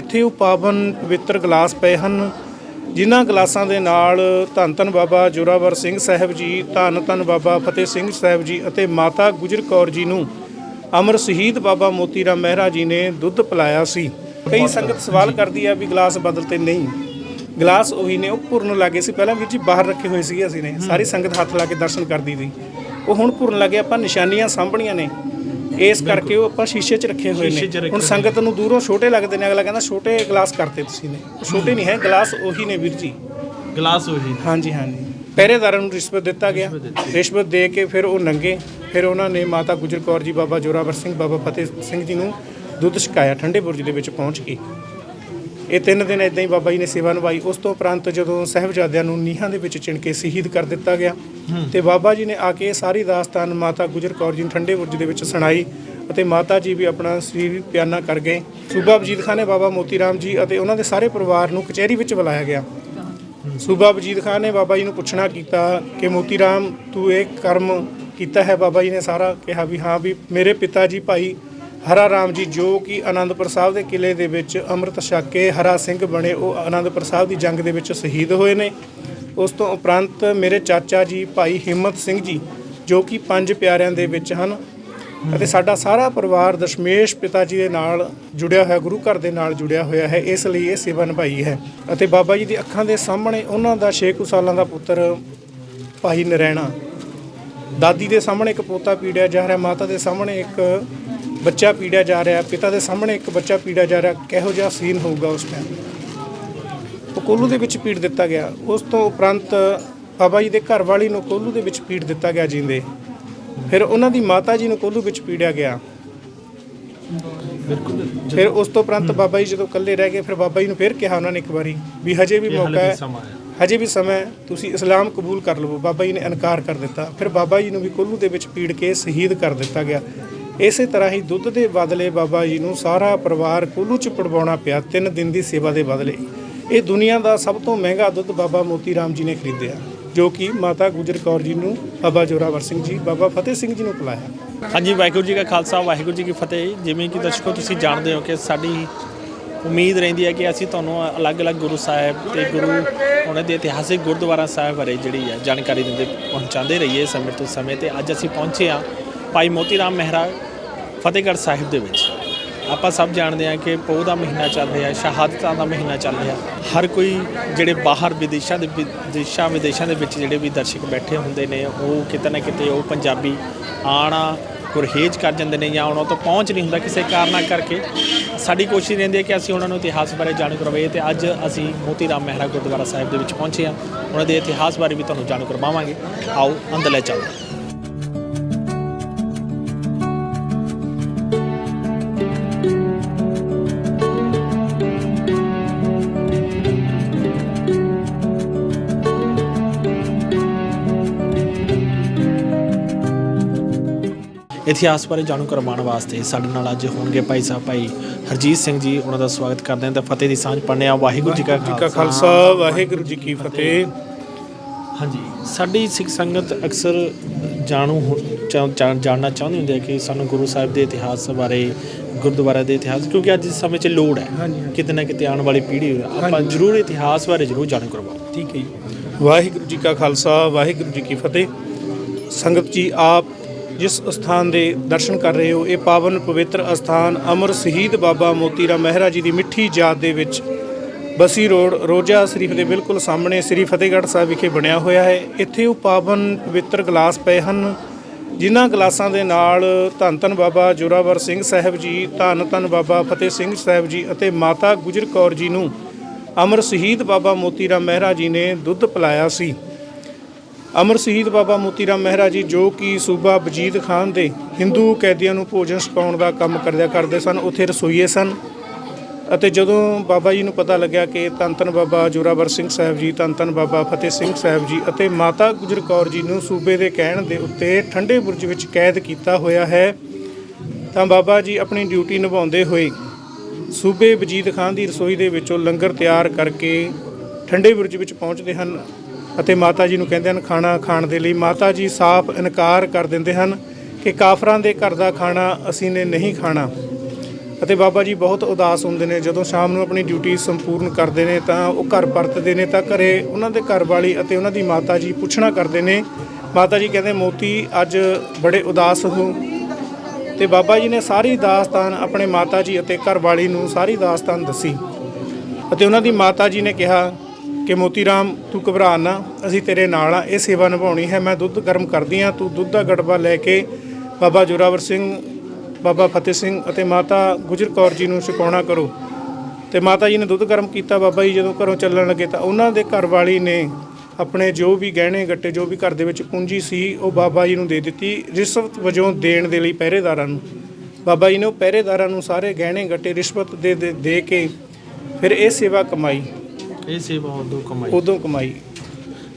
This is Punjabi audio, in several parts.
ਇੱਥੇ ਉਹ ਪਾਵਨ ਪਵਿੱਤਰ ਗਲਾਸ ਪਏ ਹਨ। ਜਿਨ੍ਹਾਂ ਗਲਾਸਾਂ ਦੇ ਨਾਲ ਧੰਨ ਧੰਨ ਬਾਬਾ ਜੋਰਾਵਰ ਸਿੰਘ ਸਾਹਿਬ ਜੀ ਧੰਨ ਧੰਨ ਬਾਬਾ ਫਤਿਹ ਸਿੰਘ ਸਾਹਿਬ ਜੀ ਅਤੇ ਮਾਤਾ ਗੁਜਰ ਕੌਰ ਜੀ ਨੂੰ ਅਮਰ ਸ਼ਹੀਦ ਬਾਬਾ ਮੋਤੀ ਰਾਮ ਮਹਿਰਾ ਜੀ ਨੇ ਦੁੱਧ ਪਿਲਾਇਆ ਸੀ। ਕਈ ਸੰਗਤ ਸਵਾਲ ਕਰਦੀ ਆ ਵੀ ਗਲਾਸ ਬਦਲਤੇ ਨਹੀਂ। ਗਲਾਸ ਉਹੀ ਨੇ ਉਹ ਭੁਰਨ ਲੱਗੇ ਸੀ। ਪਹਿਲਾਂ ਵੀਰ ਜੀ ਬਾਹਰ ਰੱਖੇ ਹੋਏ ਸੀਗੇ ਅਸੀਂ ਨੇ। ਸਾਰੀ ਸੰਗਤ ਹੱਥ ਲਾ ਕੇ ਦਰਸ਼ਨ ਕਰਦੀ ਸੀ। ਉਹ ਹੁਣ ਭੁਰਨ ਲੱਗੇ ਆਪਾਂ ਨਿਸ਼ਾਨੀਆਂ ਸਾਂਭਣੀਆਂ ਨੇ। ਇਸ ਕਰਕੇ ਉਹ ਆਪਾਂ ਸ਼ੀਸ਼ੇ 'ਚ ਰੱਖੇ ਹੋਏ ਸ਼ੀਸ਼ੇ 'ਚ ਨੇ ਰੱਖੇ ਹੁਣ ਸੰਗਤ ਨੂੰ। ਦੂਰੋਂ ਛੋਟੇ ਲੱਗਦੇ ਨੇ ਅਗਲਾ ਕਹਿੰਦਾ ਛੋਟੇ ਗਲਾਸ ਕਰਤੇ ਤੁਸੀਂ ਨੇ। ਉਹ ਛੋਟੇ ਨਹੀਂ ਹੈ ਗਲਾਸ ਉਹੀ ਨੇ ਵੀਰ ਜੀ। ਗਲਾਸ ਉਹੀ ਹਾਂਜੀ ਹਾਂਜੀ। ਪਹਿਰੇਦਾਰਾਂ ਨੂੰ ਰਿਸ਼ਵਤ ਦਿੱਤਾ ਗਿਆ। ਰਿਸ਼ਵਤ ਦੇ ਕੇ ਫਿਰ ਉਹ ਨੰਗੇ। ਫਿਰ ਉਹਨਾਂ ਨੇ ਮਾਤਾ ਗੁਜਰ ਕੌਰ ਜੀ ਬਾਬਾ ਜੋਰਾਵਰ ਸਿੰਘ ਬਾਬਾ ਫਤਿਹ ਸਿੰਘ ਜੀ ਨੂੰ ਦੁੱਧ ਛਕਾਇਆ ਠੰਡੇ ਬੁਰਜ ਦੇ ਵਿੱਚ ਪਹੁੰਚ ਕੇ। ਇਹ ਤਿੰਨ ਦਿਨ ਇਦਾਂ ਹੀ ਬਾਬਾ ਜੀ ਨੇ ਸੇਵਾ ਨਿਭਾਈ। ਉਸ ਤੋਂ ਉਪਰੰਤ ਜਦੋਂ ਸਹਿਬਜ਼ਾਦਿਆਂ ਨੂੰ ਨੀਹਾਂ ਦੇ ਵਿੱਚ ਚਿਣ ਕੇ ਸ਼ਹੀਦ ਕਰ ਦਿੱਤਾ ਗਿਆ ਤੇ ਬਾਬਾ ਜੀ ਨੇ ਆ ਕੇ ਇਹ ਸਾਰੀ ਦਾਸਤਾਨ ਮਾਤਾ ਗੁਜਰ ਕੌਰ ਜੀ ਨੂੰ ਠੰਡੇ ਬੁਰਜ ਦੇ ਵਿੱਚ ਸੁਣਾਈ ਅਤੇ ਮਾਤਾ ਜੀ ਵੀ ਆਪਣਾ ਸਰੀਰ ਪਿਆਨਾ ਕਰ ਗਏ। ਸੂਬਾ ਵਜੀਦ ਖਾਨ ਨੇ ਬਾਬਾ ਮੋਤੀ ਰਾਮ ਜੀ ਅਤੇ ਉਹਨਾਂ ਦੇ ਸਾਰੇ ਪਰਿਵਾਰ ਨੂੰ ਕਚਹਿਰੀ ਵਿੱਚ ਬੁਲਾਇਆ ਗਿਆ। ਸੂਬਾ ਵਜੀਦ ਖਾਨ ਨੇ ਬਾਬਾ ਜੀ ਨੂੰ ਪੁੱਛਣਾ ਕੀਤਾ ਕਿ ਮੋਤੀ ਰਾਮ ਤੂੰ ਇਹ ਕਰਮ ਕੀਤਾ ਹੈ? ਬਾਬਾ ਜੀ ਨੇ ਸਾਰਾ ਕਿਹਾ ਵੀ ਹਾਂ ਵੀ ਮੇਰੇ ਪਿਤਾ ਜੀ ਭਾਈ ਹਰਾ ਰਾਮ ਜੀ, ਜੋ ਕਿ ਆਨੰਦਪੁਰ ਸਾਹਿਬ ਦੇ ਕਿਲੇ ਦੇ ਵਿੱਚ ਅੰਮ੍ਰਿਤ ਛਕ ਕੇ ਹਰਾ ਸਿੰਘ ਬਣੇ, ਉਹ ਆਨੰਦਪੁਰ ਸਾਹਿਬ ਦੀ ਜੰਗ ਦੇ ਵਿੱਚ ਸ਼ਹੀਦ ਹੋਏ ਨੇ। ਉਸ ਤੋਂ ਉਪਰੰਤ ਮੇਰੇ ਚਾਚਾ ਜੀ ਭਾਈ ਹਿੰਮਤ ਸਿੰਘ ਜੀ, ਜੋ ਕਿ ਪੰਜ ਪਿਆਰਿਆਂ ਦੇ ਵਿੱਚ ਹਨ ਅਤੇ ਸਾਡਾ ਸਾਰਾ ਪਰਿਵਾਰ ਦਸ਼ਮੇਸ਼ ਪਿਤਾ ਜੀ ਦੇ ਨਾਲ ਜੁੜਿਆ ਹੋਇਆ, ਗੁਰੂ ਘਰ ਦੇ ਨਾਲ ਜੁੜਿਆ ਹੋਇਆ ਹੈ, ਇਸ ਲਈ ਇਹ ਸੇਵਾ ਨਿਭਾਈ ਹੈ। ਅਤੇ ਬਾਬਾ ਜੀ ਦੀ ਅੱਖਾਂ ਦੇ ਸਾਹਮਣੇ ਉਹਨਾਂ ਦਾ 6 ਕੁ ਸਾਲਾਂ ਦਾ ਪੁੱਤਰ ਭਾਈ ਨਰੈਣਾ। ਦਾਦੀ ਦੇ ਸਾਹਮਣੇ ਇੱਕ ਪੋਤਾ ਪੀੜਿਆ ਜਾ ਰਿਹਾ ਮਾਤਾ ਦੇ ਸਾਹਮਣੇ ਇੱਕ ਬੱਚਾ ਪੀੜਿਆ ਜਾ ਰਿਹਾ ਪਿਤਾ ਦੇ ਸਾਹਮਣੇ ਇੱਕ ਬੱਚਾ ਪੀੜਿਆ ਜਾ ਰਿਹਾ ਕਿਹੋ ਜਿਹਾ ਸੀਨ ਹੋਊਗਾ ਉਸ ਟਾਈਮ ਉਹ ਕੋਲੂ ਦੇ ਵਿੱਚ ਪੀੜ ਦਿੱਤਾ ਗਿਆ। ਉਸ ਤੋਂ ਉਪਰੰਤ ਬਾਬਾ ਜੀ ਦੇ ਘਰ ਵਾਲੀ ਨੂੰ ਕੋਲੂ ਦੇ ਵਿੱਚ ਪੀੜ ਦਿੱਤਾ ਗਿਆ ਜਿੰਦੇ। ਫਿਰ ਉਹਨਾਂ ਦੀ ਮਾਤਾ ਜੀ ਨੂੰ ਕੋਲੂ ਵਿੱਚ ਪੀੜਿਆ ਗਿਆ। ਫਿਰ ਉਸ ਤੋਂ ਉਪਰੰਤ ਬਾਬਾ ਜੀ ਜਦੋਂ ਇਕੱਲੇ ਰਹਿ ਗਏ ਫਿਰ ਬਾਬਾ ਜੀ ਨੂੰ ਫਿਰ ਕਿਹਾ ਉਹਨਾਂ ਨੇ ਇੱਕ ਵਾਰੀ ਵੀ ਹਜੇ ਵੀ ਮੌਕਾ ਹੈ। ਹਜੇ ਵੀ ਸਮਾਂ ਹੈ, ਤੁਸੀਂ ਇਸਲਾਮ ਕਬੂਲ ਕਰ ਲਵੋ। ਬਾਬਾ ਜੀ ਨੇ ਇਨਕਾਰ ਕਰ ਦਿੱਤਾ। ਫਿਰ ਬਾਬਾ ਜੀ ਨੂੰ ਵੀ ਕੋਲੂ ਦੇ ਵਿੱਚ ਪੀੜ ਕੇ ਸ਼ਹੀਦ ਕਰ ਦਿੱਤਾ ਗਿਆ। ਇਸੇ ਤਰ੍ਹਾਂ ਹੀ ਦੁੱਧ ਦੇ ਬਦਲੇ ਬਾਬਾ ਜੀ ਨੂੰ ਸਾਰਾ ਪਰਿਵਾਰ ਕੋਲੂ ਚ ਪੜਵਾਉਣਾ ਪਿਆ, ਤਿੰਨ ਦਿਨ ਦੀ ਸੇਵਾ ਦੇ ਬਦਲੇ। ਇਹ ਦੁਨੀਆ ਦਾ ਸਭ ਤੋਂ ਮਹਿੰਗਾ ਦੁੱਧ ਬਾਬਾ ਮੋਤੀ ਰਾਮ ਜੀ ਨੇ ਖਰੀਦਿਆ, ਜੋ ਕਿ ਮਾਤਾ ਗੁਜਰ ਕੌਰ ਜੀ ਨੂੰ, ਬਾਬਾ ਜੋਰਾਵਰ ਸਿੰਘ ਜੀ, ਬਾਬਾ ਫਤਿਹ ਸਿੰਘ ਜੀ ਨੂੰ ਪਿਲਾਇਆ। ਹਾਂਜੀ, ਵਾਹਿਗੁਰੂ ਜੀ ਕਾ ਖਾਲਸਾ, ਵਾਹਿਗੁਰੂ ਜੀ ਕੀ ਫਤਿਹ। ਜਿਵੇਂ ਕਿ ਦਰਸ਼ਕੋ, ਤੁਸੀਂ ਜਾਣਦੇ ਹੋ ਕਿ ਸਾਡੀ ਉਮੀਦ ਰਹਿੰਦੀ ਹੈ ਕਿ ਅਸੀਂ ਤੁਹਾਨੂੰ ਅਲੱਗ-ਅਲੱਗ ਗੁਰੂ ਸਾਹਿਬ ਤੇ ਗੁਰੂ ਉਹਨਾਂ ਦੇ ਇਤਿਹਾਸਿਕ ਗੁਰਦੁਆਰਾ ਸਾਹਿਬ ਬਾਰੇ ਜਿਹੜੀ ਹੈ ਜਾਣਕਾਰੀ ਦਿੰਦੇ, ਪਹੁੰਚਾਉਂਦੇ ਰਹੀਏ ਸਮੇਂ ਤੋਂ ਸਮੇਂ ਤੇ ਅੱਜ ਅਸੀਂ ਪਹੁੰਚੇ ਹਾਂ ਭਾਈ ਮੋਤੀ ਰਾਮ ਮਹਿਰਾ ਫਤਿਹਗੜ੍ਹ ਸਾਹਿਬ ਦੇ ਵਿੱਚ। ਆਪਾਂ ਸਭ ਜਾਣਦੇ ਹਾਂ ਕਿ ਪੋਹ ਦਾ ਮਹੀਨਾ ਚੱਲ ਰਿਹਾ, ਸ਼ਹਾਦਤਾਂ ਦਾ ਮਹੀਨਾ ਚੱਲ ਰਿਹਾ। ਹਰ ਕੋਈ ਜਿਹੜੇ ਬਾਹਰ ਵਿਦੇਸ਼ਾਂ ਦੇ ਵਿਦੇਸ਼ਾਂ ਵਿਦੇਸ਼ਾਂ ਦੇ ਵਿੱਚ ਜਿਹੜੇ ਵੀ ਦਰਸ਼ਕ ਬੈਠੇ ਹੁੰਦੇ ਨੇ, ਉਹ ਕਿਤੇ ਨਾ ਕਿਤੇ ਉਹ ਪੰਜਾਬੀ ਆਣਾ ਗੁਰਹੇਜ ਕਰ ਜਾਂਦੇ ਨੇ ਜਾਂ ਉਹਨਾਂ ਤੋਂ ਪਹੁੰਚ ਨਹੀਂ ਹੁੰਦਾ ਕਿਸੇ ਕਾਰਨਾਂ ਕਰਕੇ। ਸਾਡੀ ਕੋਸ਼ਿਸ਼ ਰਹਿੰਦੀ ਹੈ ਕਿ ਅਸੀਂ ਉਹਨਾਂ ਨੂੰ ਇਤਿਹਾਸ ਬਾਰੇ ਜਾਣੂ ਕਰਵਾਈਏ ਤੇ ਅੱਜ ਅਸੀਂ ਮੋਤੀ ਰਾਮ ਮਹਿਰਾ ਗੁਰਦੁਆਰਾ ਸਾਹਿਬ ਦੇ ਵਿੱਚ ਪਹੁੰਚੇ ਹਾਂ। ਉਹਨਾਂ ਦੇ ਇਤਿਹਾਸ ਬਾਰੇ ਵੀ ਤੁਹਾਨੂੰ ਜਾਣੂ ਕਰਵਾਵਾਂਗੇ। ਆਓ ਅੰਦਰ ਲੈ ਚੱਲਦੇ ਇਤਿਹਾਸ ਬਾਰੇ ਜਾਣੂ ਕਰਵਾਉਣ ਵਾਸਤੇ ਸਾਡੇ ਨਾਲ ਅੱਜ ਹੋਣਗੇ ਭਾਈ ਸਾਹਿਬ ਭਾਈ ਹਰਜੀਤ ਸਿੰਘ ਜੀ ਉਹਨਾਂ ਦਾ ਸਵਾਗਤ ਕਰਦੇ ਹਾਂ ਤੇ ਫਤਿਹ ਦੀ ਸਾਂਝ ਪੜ੍ਹਨੇ ਆ ਵਾਹਿਗੁਰੂ ਜੀ ਕਾ ਖਾਲਸਾ। ਵਾਹਿਗੁਰੂ ਜੀ ਕੀ ਫਤਿਹ। ਹਾਂਜੀ ਸਾਡੀ ਸਿੱਖ ਸੰਗਤ ਅਕਸਰ ਜਾਣੂ ਜਾਣਨਾ ਚਾਹੁੰਦੀ ਹੁੰਦੀ ਹੈ ਕਿ ਸਾਨੂੰ ਗੁਰੂ ਸਾਹਿਬ ਦੇ ਇਤਿਹਾਸ ਬਾਰੇ ਗੁਰਦੁਆਰਾ ਦੇ ਇਤਿਹਾਸ ਕਿਉਂਕਿ ਅੱਜ ਇਸ ਸਮੇਂ 'ਚ ਲੋੜ ਹੈ। ਕਿਤੇ ਨਾ ਕਿਤੇ ਆਉਣ ਵਾਲੀ ਪੀੜ੍ਹੀ ਆਪਾਂ ਜ਼ਰੂਰ ਇਤਿਹਾਸ ਬਾਰੇ ਜ਼ਰੂਰ ਜਾਣੂ ਕਰਵਾਓ। ਠੀਕ ਹੈ ਜੀ। ਵਾਹਿਗੁਰੂ ਜੀ ਕਾ ਖਾਲਸਾ ਵਾਹਿਗੁਰੂ ਜੀ ਕੀ ਫਤਿਹ। ਸੰਗਤ ਜੀ ਆਪ ਜਿਸ ਸਥਾਨ ਦੇ ਦਰਸ਼ਨ ਕਰ ਰਹੇ ਹੋ, ਇਹ ਪਾਵਨ ਪਵਿੱਤਰ ਅਸਥਾਨ ਅਮਰ ਸ਼ਹੀਦ ਬਾਬਾ ਮੋਤੀ ਰਾਮ ਮਹਿਰਾ ਜੀ ਦੀ ਮਿੱਠੀ ਯਾਦ ਦੇ ਵਿੱਚ ਬਸੀ ਰੋਡ, ਰੋਜਾ ਸ਼ਰੀਫ ਦੇ ਬਿਲਕੁਲ ਸਾਹਮਣੇ ਸ੍ਰੀ ਫਤਿਹਗੜ੍ਹ ਸਾਹਿਬ ਵਿਖੇ ਬਣਿਆ ਹੋਇਆ ਹੈ। ਇੱਥੇ ਉਹ ਪਾਵਨ ਪਵਿੱਤਰ ਗਲਾਸ ਪਏ ਹਨ, ਜਿਨ੍ਹਾਂ ਗਲਾਸਾਂ ਦੇ ਨਾਲ ਧੰਨ ਧੰਨ ਬਾਬਾ ਜੋਰਾਵਰ ਸਿੰਘ ਸਾਹਿਬ ਜੀ, ਧੰਨ ਧੰਨ ਬਾਬਾ ਫਤਿਹ ਸਿੰਘ ਸਾਹਿਬ ਜੀ ਅਤੇ ਮਾਤਾ ਗੁਜਰ ਕੌਰ ਜੀ ਨੂੰ ਅਮਰ ਸ਼ਹੀਦ ਬਾਬਾ ਮੋਤੀ ਰਾਮ ਮਹਿਰਾ ਜੀ ਨੇ ਦੁੱਧ ਪਿਲਾਇਆ ਸੀ। ਅਮਰ ਸ਼ਹੀਦ ਬਾਬਾ ਮੋਤੀ ਰਾਮ ਮਹਿਰਾ ਜੀ ਜੋ ਕਿ ਸੂਬਾ ਵਜੀਦ ਖਾਨ ਦੇ ਹਿੰਦੂ ਕੈਦੀਆਂ ਨੂੰ ਭੋਜਨ ਛਕਾਉਣ ਦਾ ਕੰਮ ਕਰਦਿਆ ਕਰਦੇ ਸਨ, ਉੱਥੇ ਰਸੋਈਏ ਸਨ। ਅਤੇ ਜਦੋਂ ਬਾਬਾ ਜੀ ਨੂੰ ਪਤਾ ਲੱਗਿਆ ਕਿ ਧੰਨ ਧੰਨ ਬਾਬਾ ਜੋਰਾਵਰ ਸਿੰਘ ਸਾਹਿਬ ਜੀ ਧੰਨ ਧੰਨ ਬਾਬਾ ਫਤਿਹ ਸਿੰਘ ਸਾਹਿਬ ਜੀ ਅਤੇ ਮਾਤਾ ਗੁਜਰ ਕੌਰ ਜੀ ਨੂੰ ਸੂਬੇ ਦੇ ਕਹਿਣ ਦੇ ਉੱਤੇ ਠੰਡੇ ਬੁਰਜ ਵਿੱਚ ਕੈਦ ਕੀਤਾ ਹੋਇਆ ਹੈ, ਤਾਂ ਬਾਬਾ ਜੀ ਆਪਣੀ ਡਿਊਟੀ ਨਿਭਾਉਂਦੇ ਹੋਏ ਸੂਬੇ ਵਜੀਦ ਖਾਨ ਦੀ ਰਸੋਈ ਦੇ ਵਿੱਚੋਂ ਲੰਗਰ ਤਿਆਰ ਕਰਕੇ ਠੰਡੇ ਬੁਰਜ ਵਿੱਚ ਪਹੁੰਚਦੇ ਹਨ। ਅਤੇ ਮਾਤਾ ਜੀ ਨੂੰ ਕਹਿੰਦੇ ਹਨ ਖਾਣਾ ਖਾਣ ਦੇ ਲਈ। ਮਾਤਾ ਜੀ ਸਾਫ਼ ਇਨਕਾਰ ਕਰ ਦਿੰਦੇ ਹਨ ਕਿ ਕਾਫਰਾਂ ਦੇ ਘਰ ਦਾ ਖਾਣਾ ਅਸੀਂ ਨੇ ਨਹੀਂ ਖਾਣਾ। ਅਤੇ ਬਾਬਾ ਜੀ ਬਹੁਤ ਉਦਾਸ ਹੁੰਦੇ ਨੇ। ਜਦੋਂ ਸ਼ਾਮ ਨੂੰ ਆਪਣੀ ਡਿਊਟੀ ਸੰਪੂਰਨ ਕਰਦੇ ਨੇ ਤਾਂ ਉਹ ਘਰ ਪਰਤਦੇ ਨੇ ਤਾਂ ਘਰੇ ਉਹਨਾਂ ਦੇ ਘਰ ਵਾਲੀ ਅਤੇ ਉਹਨਾਂ ਦੀ ਮਾਤਾ ਜੀ ਪੁੱਛਣਾ ਕਰਦੇ ਨੇ, ਮਾਤਾ ਜੀ ਕਹਿੰਦੇ, ਮੋਤੀ, ਅੱਜ ਬੜੇ ਉਦਾਸ ਹੋ। ਤੇ ਬਾਬਾ ਜੀ ਨੇ ਸਾਰੀ ਦਾਸਤਾਨ ਆਪਣੇ ਮਾਤਾ ਜੀ ਅਤੇ ਘਰ ਵਾਲੀ ਨੂੰ ਸਾਰੀ ਦਾਸਤਾਨ ਦੱਸੀ। ਅਤੇ ਉਹਨਾਂ ਦੀ ਮਾਤਾ ਜੀ ਨੇ ਕਿਹਾ ਕਿ ਮੋਤੀ ਰਾਮ ਤੂੰ ਘਬਰਾ ਨਾ, ਅਸੀਂ ਤੇਰੇ ਨਾਲ ਆ, ਇਹ ਸੇਵਾ ਨਿਭਾਉਣੀ ਹੈ, ਮੈਂ ਦੁੱਧ ਗਰਮ ਕਰਦੀ ਆ ਤੂੰ ਦੁੱਧ ਦਾ ਗੜਬਾ ਲੈ ਕੇ ਬਾਬਾ ਜੋਰਾਵਰ ਸਿੰਘ, ਬਾਬਾ ਫਤਿਹ ਸਿੰਘ ਅਤੇ ਮਾਤਾ ਗੁਜਰ ਕੌਰ ਜੀ ਨੂੰ ਛਕਾਉਣਾ ਕਰੋ। ਤੇ ਮਾਤਾ ਜੀ ਨੇ ਦੁੱਧ ਗਰਮ ਕੀਤਾ, ਬਾਬਾ ਜੀ ਜਦੋਂ ਘਰੋਂ ਚੱਲਣ ਲੱਗੇ ਤਾਂ ਉਹਨਾਂ ਦੇ ਘਰ ਵਾਲੀ ਨੇ ਆਪਣੇ ਜੋ ਵੀ ਗਹਿਣੇ, ਗੱਟੇ, ਜੋ ਵੀ ਘਰ ਦੇ ਵਿੱਚ ਪੂੰਜੀ ਸੀ, ਉਹ ਬਾਬਾ ਜੀ ਨੂੰ ਦੇ ਦਿੱਤੀ, ਰਿਸ਼ਵਤ ਵਜੋਂ ਦੇਣ ਦੇ ਲਈ ਪਹਿਰੇਦਾਰਾਂ ਨੂੰ। ਬਾਬਾ ਜੀ ਨੇ ਉਹ ਪਹਿਰੇਦਾਰਾਂ ਨੂੰ ਸਾਰੇ ਗਹਿਣੇ, ਗੱਟੇ, ਰਿਸ਼ਵਤ ਦੇ ਦੇ- ਦੇ ਕੇ ਫਿਰ ਇਹ ਸੇਵਾ ਕਮਾਈ। ਇਹ ਸੇਵਾ ਉਦੋਂ ਕਮਾਈ। ਉਦੋਂ ਕਮਾਈ।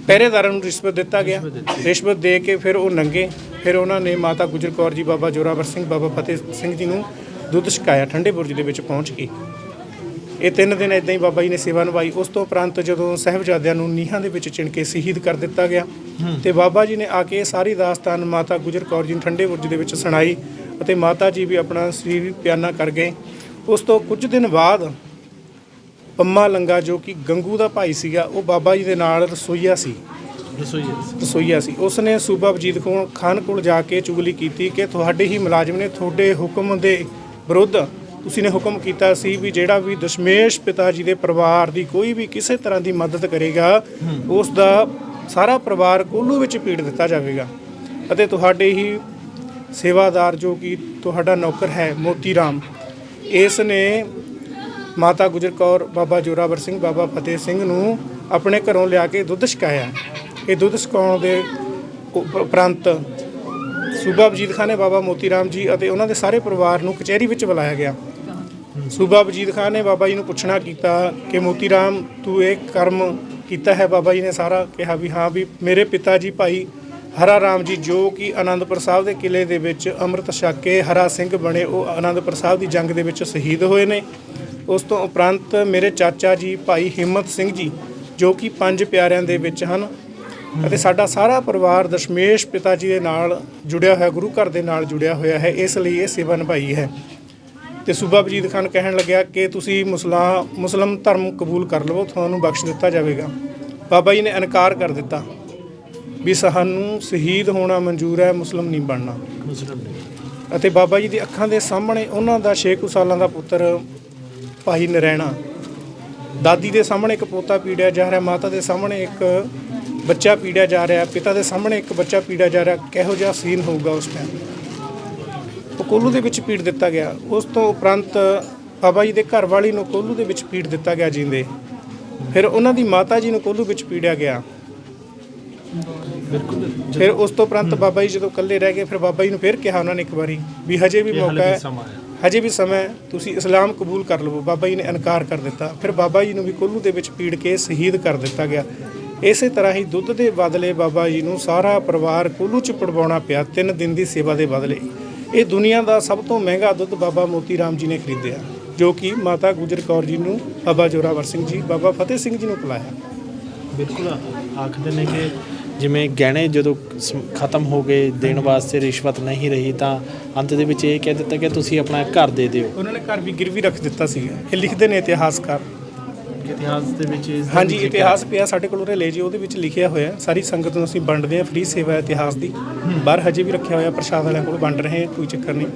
ਪਹਿਰੇਦਾਰਾਂ ਨੂੰ ਰਿਸ਼ਵਤ ਦਿੱਤਾ ਗਿਆ। ਰਿਸ਼ਵਤ ਦੇ ਕੇ ਫਿਰ ਉਹ ਨੰਗੇ। ਫਿਰ ਉਹਨਾਂ ਨੇ ਮਾਤਾ ਗੁਜਰ ਕੌਰ ਜੀ ਬਾਬਾ ਜੋਰਾਵਰ ਸਿੰਘ ਬਾਬਾ ਫਤਿਹ ਸਿੰਘ ਜੀ ਨੂੰ ਦੁੱਧ ਛਕਾਇਆ ਠੰਡੇ ਬੁਰਜ ਦੇ ਵਿੱਚ ਪਹੁੰਚ ਕੇ। ਇਹ ਤਿੰਨ ਦਿਨ ਇਦਾਂ ਹੀ ਬਾਬਾ ਜੀ ਨੇ ਸੇਵਾ ਨਿਭਾਈ। ਉਸ ਤੋਂ ਉਪਰੰਤ ਜਦੋਂ ਸਹਿਬਜ਼ਾਦਿਆਂ ਨੂੰ ਨੀਹਾਂ ਦੇ ਵਿੱਚ ਚਿਣ ਕੇ ਸ਼ਹੀਦ ਕਰ ਦਿੱਤਾ ਗਿਆ ਤੇ ਬਾਬਾ ਜੀ ਨੇ ਆ ਕੇ ਸਾਰੀ ਦਾਸਤਾਨ ਮਾਤਾ ਗੁਜਰ ਕੌਰ ਜੀ ਨੂੰ ਠੰਡੇ ਬੁਰਜ ਦੇ ਵਿੱਚ ਸੁਣਾਈ ਅਤੇ ਮਾਤਾ ਜੀ ਵੀ ਆਪਣਾ ਸਰੀਰ ਪਿਆਨਾ ਕਰ ਗਏ। ਉਸ ਤੋਂ ਕੁਝ ਦਿਨ ਬਾਅਦ ਪੰਮਾ ਲੰਗਾ ਜੋ ਕਿ ਗੰਗੂ ਦਾ ਭਾਈ ਸੀਗਾ ਉਹ ਬਾਬਾ ਜੀ ਦੇ ਨਾਲ ਰਸੋਈਆ ਸੀ। ਰਸੋਈ ਰਸੋਈਆ ਸੀ। ਉਸ ਨੇ ਸੂਬਾ ਵਜੀਦ ਖਾਨ ਕੋਲ ਜਾ ਕੇ ਚੁਗਲੀ ਕੀਤੀ ਕਿ ਤੁਹਾਡੇ ਹੀ ਮੁਲਾਜ਼ਮ ਨੇ ਤੁਹਾਡੇ ਹੁਕਮ ਦੇ ਵਿਰੁੱਧ ਤੁਸੀਂ ਨੇ ਹੁਕਮ ਕੀਤਾ ਸੀ ਵੀ ਜਿਹੜਾ ਵੀ ਦਸ਼ਮੇਸ਼ ਪਿਤਾ ਜੀ ਦੇ ਪਰਿਵਾਰ ਦੀ ਕੋਈ ਵੀ ਕਿਸੇ ਤਰ੍ਹਾਂ ਦੀ ਮਦਦ ਕਰੇਗਾ ਉਸ ਦਾ ਸਾਰਾ ਪਰਿਵਾਰ ਕੋਲੂ ਵਿੱਚ ਪੀੜ ਦਿੱਤਾ ਜਾਵੇਗਾ। ਅਤੇ ਤੁਹਾਡੇ ਹੀ ਸੇਵਾਦਾਰ ਜੋ ਕਿ ਤੁਹਾਡਾ ਨੌਕਰ ਹੈ ਮੋਤੀ ਰਾਮ ਇਸ ਨੇ ਮਾਤਾ ਗੁਜਰ ਕੌਰ, ਬਾਬਾ ਜੋਰਾਵਰ ਸਿੰਘ, ਬਾਬਾ ਫਤਿਹ ਸਿੰਘ ਨੂੰ ਆਪਣੇ ਘਰੋਂ ਲਿਆ ਕੇ ਦੁੱਧ ਛਕਾਇਆ। ਇਹ ਦੁੱਧ ਛਕਾਉਣ ਦੇ ਉਪਰੰਤ ਸੂਬਾ ਵਜੀਦ ਖਾਨ ਨੇ ਬਾਬਾ ਮੋਤੀ ਰਾਮ ਜੀ ਅਤੇ ਉਹਨਾਂ ਦੇ ਸਾਰੇ ਪਰਿਵਾਰ ਨੂੰ ਕਚਹਿਰੀ ਵਿੱਚ ਬੁਲਾਇਆ ਗਿਆ। ਸੂਬਾ ਵਜੀਦ ਖਾਨ ਨੇ ਬਾਬਾ ਜੀ ਨੂੰ ਪੁੱਛਣਾ ਕੀਤਾ ਕਿ ਮੋਤੀ ਰਾਮ ਤੂੰ ਇਹ ਕਰਮ ਕੀਤਾ ਹੈ? ਬਾਬਾ ਜੀ ਨੇ ਸਾਰਾ ਕਿਹਾ ਵੀ, ਹਾਂ ਵੀ ਮੇਰੇ ਪਿਤਾ ਜੀ ਭਾਈ ਹਰਾ ਰਾਮ ਜੀ, ਜੋ ਕਿ ਆਨੰਦਪੁਰ ਸਾਹਿਬ ਦੇ ਕਿਲੇ ਦੇ ਵਿੱਚ ਅੰਮ੍ਰਿਤ ਛਕ ਕੇ ਹਰਾ ਸਿੰਘ ਬਣੇ, ਉਹ ਆਨੰਦਪੁਰ ਸਾਹਿਬ ਦੀ ਜੰਗ ਦੇ ਵਿੱਚ ਸ਼ਹੀਦ ਹੋਏ ਨੇ। ਉਸ ਤੋਂ ਉਪਰੰਤ ਮੇਰੇ ਚਾਚਾ ਜੀ ਭਾਈ ਹਿੰਮਤ ਸਿੰਘ ਜੀ ਜੋ ਕਿ ਪੰਜ ਪਿਆਰਿਆਂ ਦੇ ਵਿੱਚ ਹਨ ਅਤੇ ਸਾਡਾ ਸਾਰਾ ਪਰਿਵਾਰ ਦਸ਼ਮੇਸ਼ ਪਿਤਾ ਜੀ ਦੇ ਨਾਲ ਜੁੜਿਆ ਹੋਇਆ ਗੁਰੂ ਘਰ ਦੇ ਨਾਲ ਜੁੜਿਆ ਹੋਇਆ ਹੈ ਇਸ ਲਈ ਇਹ ਸੇਵਾ ਨਿਭਾਈ ਹੈ। ਤੇ ਸੂਬਾ ਵਜੀਦ ਖਾਨ ਕਹਿਣ ਲੱਗਿਆ ਕਿ ਤੁਸੀਂ ਮੁਸਲਾ ਮੁਸਲਮ ਧਰਮ ਕਬੂਲ ਕਰ ਲਵੋ ਤੁਹਾਨੂੰ ਬਖਸ਼ ਦਿੱਤਾ ਜਾਵੇਗਾ। ਬਾਬਾ ਜੀ ਨੇ ਇਨਕਾਰ ਕਰ ਦਿੱਤਾ ਵੀ ਸਾਨੂੰ ਸ਼ਹੀਦ ਹੋਣਾ ਮਨਜ਼ੂਰ ਹੈ ਮੁਸਲਮ ਨਹੀਂ ਬਣਨਾ। ਮੁਸਲਮ ਅਤੇ ਬਾਬਾ ਜੀ ਦੀ ਅੱਖਾਂ ਦੇ ਸਾਹਮਣੇ ਉਹਨਾਂ ਦਾ 6 ਕੁ ਸਾਲਾਂ ਦਾ ਪੁੱਤਰ ਭਾਈ ਨਰੈਣਾ। ਦਾਦੀ ਦੇ ਸਾਹਮਣੇ ਇੱਕ ਪੋਤਾ ਪੀੜਿਆ ਜਾ ਰਿਹਾ ਮਾਤਾ ਦੇ ਸਾਹਮਣੇ ਇੱਕ ਬੱਚਾ ਪੀੜਿਆ ਜਾ ਰਿਹਾ ਪਿਤਾ ਦੇ ਸਾਹਮਣੇ ਇੱਕ ਬੱਚਾ ਪੀੜਿਆ ਜਾ ਰਿਹਾ ਕਿਹੋ ਜਿਹਾ ਸੀਨ ਹੋਊਗਾ ਉਸ ਟਾਈਮ ਉਹ ਕੋਲੂ ਦੇ ਵਿੱਚ ਪੀੜ ਦਿੱਤਾ ਗਿਆ। ਉਸ ਤੋਂ ਉਪਰੰਤ ਬਾਬਾ ਜੀ ਦੇ ਘਰ ਵਾਲੀ ਨੂੰ ਕੋਲੂ ਦੇ ਵਿੱਚ ਪੀੜ ਦਿੱਤਾ ਗਿਆ ਜਿੰਦੇ। ਫਿਰ ਉਹਨਾਂ ਦੀ ਮਾਤਾ ਜੀ ਨੂੰ ਕੋਲੂ ਵਿੱਚ ਪੀੜਿਆ ਗਿਆ। ਬਿਲਕੁਲ। ਫਿਰ ਉਸ ਤੋਂ ਉਪਰੰਤ ਬਾਬਾ ਜੀ ਜਦੋਂ ਇਕੱਲੇ ਰਹਿ ਗਏ ਫਿਰ ਬਾਬਾ ਜੀ ਨੂੰ ਫਿਰ ਕਿਹਾ ਉਹਨਾਂ ਨੇ ਇੱਕ ਵਾਰੀ ਵੀ ਹਜੇ ਵੀ ਮੌਕਾ ਹੈ। ਹਜੇ ਵੀ ਸਮਾਂ ਹੈ, ਤੁਸੀਂ ਇਸਲਾਮ ਕਬੂਲ ਕਰ ਲਵੋ। ਬਾਬਾ ਜੀ ਨੇ ਇਨਕਾਰ ਕਰ ਦਿੱਤਾ। ਫਿਰ ਬਾਬਾ ਜੀ ਨੂੰ ਵੀ ਕੋਲੂ ਦੇ ਵਿੱਚ ਪੀੜ ਕੇ ਸ਼ਹੀਦ ਕਰ ਦਿੱਤਾ ਗਿਆ। ਇਸੇ ਤਰ੍ਹਾਂ ਹੀ ਦੁੱਧ ਦੇ ਬਦਲੇ ਬਾਬਾ ਜੀ ਨੂੰ ਸਾਰਾ ਪਰਿਵਾਰ ਕੋਲੂ ਚ ਪੜਵਾਉਣਾ ਪਿਆ। ਤਿੰਨ ਦਿਨ ਦੀ ਸੇਵਾ ਦੇ ਬਦਲੇ। ਇਹ ਦੁਨੀਆ ਦਾ ਸਭ ਤੋਂ ਮਹਿੰਗਾ ਦੁੱਧ ਬਾਬਾ ਮੋਤੀ ਰਾਮ ਜੀ ਨੇ ਖਰੀਦਿਆ ਜੋ ਕਿ ਮਾਤਾ ਗੁਜਰ ਕੌਰ ਜੀ ਨੂੰ ਬਾਬਾ ਜੋਰਾਵਰ ਸਿੰਘ ਜੀ ਬਾਬਾ ਫਤਿਹ ਸਿੰਘ ਜੀ ਨੂੰ ਪਿਲਾਇਆ। ਬਿਲਕੁਲ ਆਖਦੇ ਨੇ ਕਿ ਜਿਵੇਂ ਗਹਿਣੇ ਜਦੋਂ ਸ- ਖਤਮ ਹੋ ਗਏ ਦੇਣ ਵਾਸਤੇ ਰਿਸ਼ਵਤ ਨਹੀਂ ਰਹੀ ਤਾਂ ਅੰਤ ਦੇ ਵਿੱਚ ਇਹ ਕਹਿ ਦਿੱਤਾ ਕਿ ਤੁਸੀਂ ਆਪਣਾ ਘਰ ਦੇ ਦਿਓ। ਉਹਨਾਂ ਨੇ ਘਰ ਵੀ ਗਿਰਵੀ ਰੱਖ ਦਿੱਤਾ ਸੀਗਾ ਇਹ ਲਿਖਦੇ ਨੇ ਇਤਿਹਾਸਕਾਰ। ਇਤਿਹਾਸ ਦੇ ਵਿੱਚ ਹਾਂਜੀ। ਇਤਿਹਾਸ ਪਿਆ ਸਾਡੇ ਕੋਲ ਉਰੇ ਲੈ ਜੀ ਉਹਦੇ ਵਿੱਚ ਲਿਖਿਆ ਹੋਇਆ ਸਾਰੀ ਸੰਗਤ ਨੂੰ ਅਸੀਂ ਵੰਡਦੇ ਹਾਂ ਫ੍ਰੀ ਸੇਵਾ ਇਤਿਹਾਸ ਦੀ। ਬਾਹਰ ਹਜੇ ਵੀ ਰੱਖਿਆ ਹੋਇਆ ਪ੍ਰਸ਼ਾਦ ਵਾਲਿਆਂ ਕੋਲ ਵੰਡ ਰਹੇ ਹਾਂ ਕੋਈ ਚੱਕਰ ਨਹੀਂ।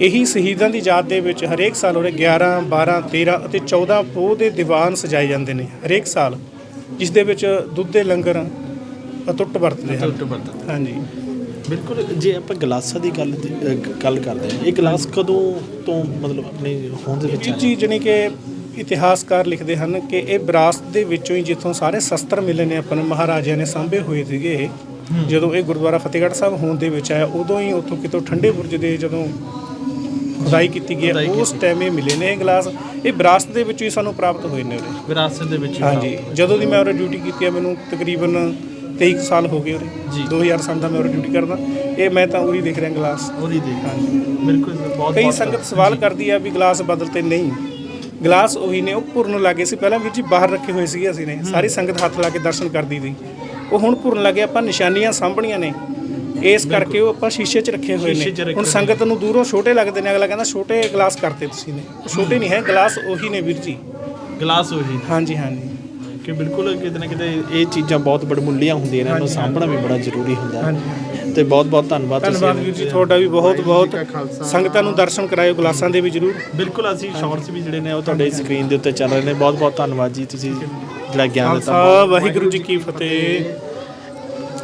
ਇਹੀ ਸ਼ਹੀਦਾਂ ਦੀ ਯਾਦ ਦੇ ਵਿੱਚ ਹਰੇਕ ਸਾਲ ਉਰੇ 11 12 13 ਅਤੇ 14 ਪੋਹ ਦੇ ਦੀਵਾਨ ਸਜਾਏ ਜਾਂਦੇ ਨੇ ਹਰੇਕ ਸਾਲ। ਜਿਸ ਦੇ ਵਿੱਚ ਦੁੱਧ ਦੇ ਲੰਗਰ ਅਟੁੱਟ ਵਰਤਦੇ ਹਨ ਟੁੱਟ ਵਰਤਦਾ ਹਾਂਜੀ। ਬਿਲਕੁਲ ਜੇ ਆਪਾਂ ਗਲਾਸਾਂ ਦੀ ਗੱਲ ਗੱਲ ਕਰਦੇ ਹਾਂ ਇਹ ਗਲਾਸ ਕਦੋਂ ਤੋਂ ਮਤਲਬ ਆਪਣੀ ਹੋਂਦ ਦੇ ਵਿੱਚ ਜੀ ਆਇਆ? ਜੀ ਜਾਣੀ ਕਿ ਇਤਿਹਾਸਕਾਰ ਲਿਖਦੇ ਹਨ ਕਿ ਇਹ ਵਿਰਾਸਤ ਦੇ ਵਿੱਚੋਂ ਹੀ ਜਿੱਥੋਂ ਸਾਰੇ ਸ਼ਸਤਰ ਮਿਲੇ ਨੇ ਆਪਾਂ ਨੂੰ ਮਹਾਰਾਜਿਆਂ ਨੇ ਸਾਂਭੇ ਹੋਏ ਸੀਗੇ ਜਦੋਂ ਇਹ ਗੁਰਦੁਆਰਾ ਫਤਿਹਗੜ੍ਹ ਸਾਹਿਬ ਹੋਣ ਦੇ ਵਿੱਚ ਆਇਆ ਉਦੋਂ ਹੀ ਉੱਥੋਂ ਕਿਤੋਂ ਠੰਡੇ ਬੁਰਜ ਦੇ ਜਦੋਂ ਖੁਦਾਈ ਕੀਤੀ ਗਈ ਹੈ, ਉਸ ਟਾਈਮ ਇਹ ਮਿਲੇ ਨੇ ਇਹ ਗਲਾਸ। ਇਹ ਵਿਰਾਸਤ ਦੇ ਵਿੱਚੋਂ ਹੀ ਸਾਨੂੰ ਪ੍ਰਾਪਤ ਹੋਏ ਨੇ ਉਰੇ। ਵਿਰਾਸਤ ਦੇ ਵਿੱਚ ਹੀ ਹਾਂਜੀ। ਜਦੋਂ ਦੀ ਮੈਂ ਉਰੇ ਡਿਊਟੀ ਕੀਤੀ ਹੈ ਮੈਨੂੰ ਤਕਰੀਬਨ 23 ਕੁ ਸਾਲ ਹੋ ਗਏ ਉਰੇ। ਜੀ। 2000 ਸਾਲ ਦਾ ਮੈਂ ਉਰੇ ਡਿਊਟੀ ਕਰਦਾ। ਇਹ ਮੈਂ ਤਾਂ ਉਰੀ ਦੇਖ ਰਿਹਾ ਗਲਾਸ ਉਹਦੀ ਦੇ ਹਾਂਜੀ। ਬਿਲਕੁਲ ਬਹੁਤ ਕਈ ਸੰਗਤ ਸਵਾਲ ਕਰਦੀ ਆ ਵੀ ਗਲਾਸ ਬਦਲਤੇ ਨਹੀਂ। ਗਲਾਸ ਉਹੀ ਨੇ ਉਹ ਭੁਰਨ ਲੱਗੇ ਸੀ। ਪਹਿਲਾਂ ਵੀਰ ਜੀ ਬਾਹਰ ਰੱਖੇ ਹੋਏ ਸੀਗੇ ਅਸੀਂ ਨੇ। ਸਾਰੀ ਸੰਗਤ ਹੱਥ ਲਾ ਕੇ ਦਰਸ਼ਨ ਕਰਦੀ ਸੀ। ਉਹ ਹੁਣ ਭੁਰਨ ਲੱਗੇ ਆਪਾਂ ਨਿਸ਼ਾਨੀਆਂ ਸਾਂਭਣੀਆਂ ਨੇ। ਇਸ ਕਰਕੇ ਉਹ ਆਪਾਂ ਸ਼ੀਸ਼ੇ 'ਚ ਰੱਖੇ ਹੋਏ ਨੇ। ਹੁਣ ਸੰਗਤ ਨੂੰ ਦੂਰੋਂ ਛੋਟੇ ਲੱਗਦੇ ਨੇ। ਅਗਲਾ ਕਹਿੰਦਾ ਛੋਟੇ ਗਲਾਸ ਕਰਤੇ ਤੁਸੀਂ ਨੇ। ਉਹ ਛੋਟੇ ਨਹੀਂ ਹੈ ਗਲਾਸ ਉਹੀ ਨੇ ਵੀਰ ਜੀ। ਗਲਾਸ ਉਹੀ ਹਾਂਜੀ ਹਾਂਜੀ। ਕਿ ਬਿਲਕੁਲ ਕਿਤੇ ਨਾ ਕਿਤੇ ਇਹ ਚੀਜ਼ਾਂ ਬਹੁਤ ਬੜਮੁੱਲੀਆਂ ਹੁੰਦੀਆਂ ਨੇ ਇਹਨਾਂ ਨੂੰ ਸਾਂਭਣਾ ਵੀ ਬੜਾ ਜ਼ਰੂਰੀ ਹੁੰਦਾ ਹੈ। ਹਾਂਜੀ ਤੇ ਬਹੁਤ ਬਹੁਤ ਧੰਨਵਾਦ ਤੁਸੀਂ ਧੰਨਵਾਦ ਵੀਰ ਜੀ ਤੁਹਾਡਾ ਵੀ ਬਹੁਤ ਬਹੁਤ ਸੰਗਤਾਂ ਨੂੰ ਦਰਸ਼ਨ ਕਰਾਇਓ ਗਲਾਸਾਂ ਦੇ ਵੀ ਜ਼ਰੂਰ। ਬਿਲਕੁਲ ਅਸੀਂ ਸ਼ਾਰਟਸ ਵੀ ਜਿਹੜੇ ਨੇ ਉਹ ਤੁਹਾਡੇ ਸਕਰੀਨ ਦੇ ਉੱਤੇ ਚੱਲ ਰਹੇ ਨੇ। ਬਹੁਤ ਬਹੁਤ ਧੰਨਵਾਦ ਜੀ ਤੁਸੀਂ ਜਿਹੜਾ ਗਿਆਨ ਦਿੱਤਾ ਵਾਹਿਗੁਰੂ ਜੀ ਕੀ ਫਤਿਹ।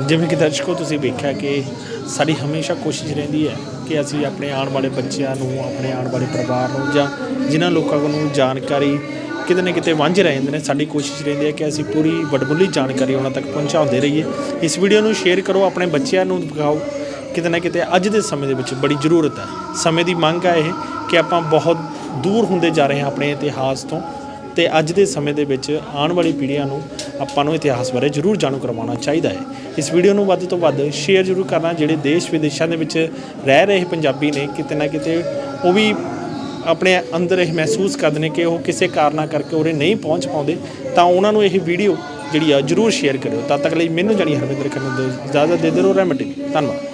ਜਿਵੇਂ ਕਿ ਦਰਸ਼ਕੋ ਤੁਸੀਂ ਵੇਖਿਆ ਕਿ ਸਾਡੀ ਹਮੇਸ਼ਾ ਕੋਸ਼ਿਸ਼ ਰਹਿੰਦੀ ਹੈ ਕਿ ਅਸੀਂ ਆਪਣੇ ਆਉਣ ਵਾਲੇ ਬੱਚਿਆਂ ਨੂੰ ਆਪਣੇ ਆਉਣ ਵਾਲੇ ਪਰਿਵਾਰ ਨੂੰ ਜਾਂ ਜਿਨ੍ਹਾਂ ਲੋਕਾਂ ਨੂੰ ਜਾਣਕਾਰੀ ਕਿਤੇ ਨਾ ਕਿਤੇ ਵਾਂਝੇ ਰਹੇ ਜਾਂਦੇ ਨੇ। ਸਾਡੀ ਕੋਸ਼ਿਸ਼ ਰਹਿੰਦੀ ਹੈ ਕਿ ਅਸੀਂ ਪੂਰੀ ਵੱਡਮੁੱਲੀ ਜਾਣਕਾਰੀ ਉਹਨਾਂ ਤੱਕ ਪਹੁੰਚਾਉਂਦੇ ਰਹੀਏ। ਇਸ ਵੀਡੀਓ ਨੂੰ ਸ਼ੇਅਰ ਕਰੋ, ਆਪਣੇ ਬੱਚਿਆਂ ਨੂੰ ਦਿਖਾਓ। ਕਿਤੇ ਨਾ ਕਿਤੇ ਅੱਜ ਦੇ ਸਮੇਂ ਦੇ ਵਿੱਚ ਬੜੀ ਜ਼ਰੂਰਤ ਹੈ। ਸਮੇਂ ਦੀ ਮੰਗ ਹੈ ਇਹ ਕਿ ਆਪਾਂ ਬਹੁਤ ਦੂਰ ਹੁੰਦੇ ਜਾ ਰਹੇ ਹਾਂ ਆਪਣੇ ਇਤਿਹਾਸ ਤੋਂ ਤੇ ਅੱਜ ਦੇ ਸਮੇਂ ਦੇ ਵਿੱਚ ਆਉਣ ਵਾਲੀ ਪੀੜ੍ਹੀਆਂ ਨੂੰ ਆਪਾਂ ਨੂੰ ਇਤਿਹਾਸ ਬਾਰੇ ਜ਼ਰੂਰ ਜਾਣੂ ਕਰਵਾਉਣਾ ਚਾਹੀਦਾ ਹੈ। ਇਸ ਵੀਡੀਓ ਨੂੰ ਵੱਧ ਤੋਂ ਵੱਧ ਸ਼ੇਅਰ ਜ਼ਰੂਰ ਕਰਨਾ। ਜਿਹੜੇ ਦੇਸ਼ ਵਿਦੇਸ਼ਾਂ ਦੇ ਵਿੱਚ ਰਹਿ ਰਹੇ ਪੰਜਾਬੀ ਨੇ ਕਿਤੇ ਨਾ ਕਿਤੇ ਉਹ ਵੀ ਆਪਣੇ ਅੰਦਰ ਇਹ ਮਹਿਸੂਸ ਕਰਦੇ ਨੇ ਕਿ ਉਹ ਕਿਸੇ ਕਾਰਨਾ ਕਰਕੇ ਉਰੇ ਨਹੀਂ ਪਹੁੰਚ ਪਾਉਂਦੇ, ਤਾਂ ਉਹਨਾਂ ਨੂੰ ਇਹ ਵੀਡੀਓ ਜਿਹੜੀ ਆ ਜ਼ਰੂਰ ਸ਼ੇਅਰ ਕਰਿਓ। ਤਦ ਤੱਕ ਲਈ ਮੈਨੂੰ ਜਾਣੀ ਹਰਵਿੰਦਰ ਕਰਨ ਦੇ ਇਜਾਜ਼ਤ ਦੇ ਦਿਓ ਰਹਿਮਤ ਧੰਨਵਾਦ।